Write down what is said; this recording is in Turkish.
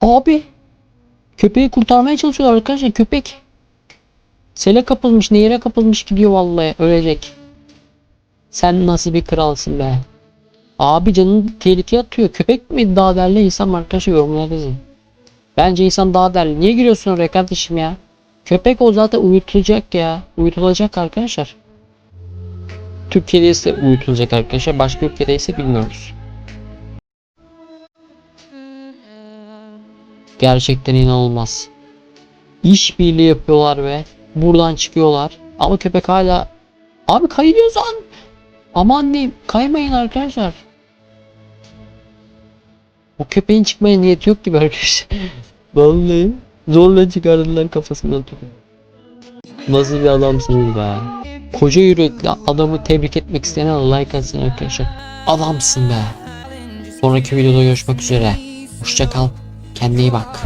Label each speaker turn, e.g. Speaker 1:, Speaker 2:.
Speaker 1: Abi. Köpeği kurtarmaya çalışıyorlar arkadaşlar köpek. Sele kapılmış nehire kapılmış gidiyor vallahi ölecek. Sen nasıl bir kralsın be. Abi canını tehlikeye atıyor. Köpek mi daha değerli insan arkadaşlar yorumlara yazın. Bence insan daha değerli. Niye giriyorsun oraya kardeşim ya? Köpek o zaten uyutulacak ya. Uyutulacak arkadaşlar. Türkiye'de ise uyutulacak arkadaşlar. Başka ülkede ise bilmiyoruz. Gerçekten inanılmaz. İş birliği yapıyorlar ve buradan çıkıyorlar. Ama köpek hala Abi kayıyoruz lan. Aman diyeyim kaymayın arkadaşlar. O köpeğin çıkmaya niyeti yok gibi arkadaşlar. Vallahi zorla çıkardılar kafasından topu. Nasıl bir adamsınız be. Koca yürekli adamı tebrik etmek isteyen like atsın arkadaşlar. Adamsın be. Sonraki videoda görüşmek üzere. Hoşça kal. Kendine iyi bak.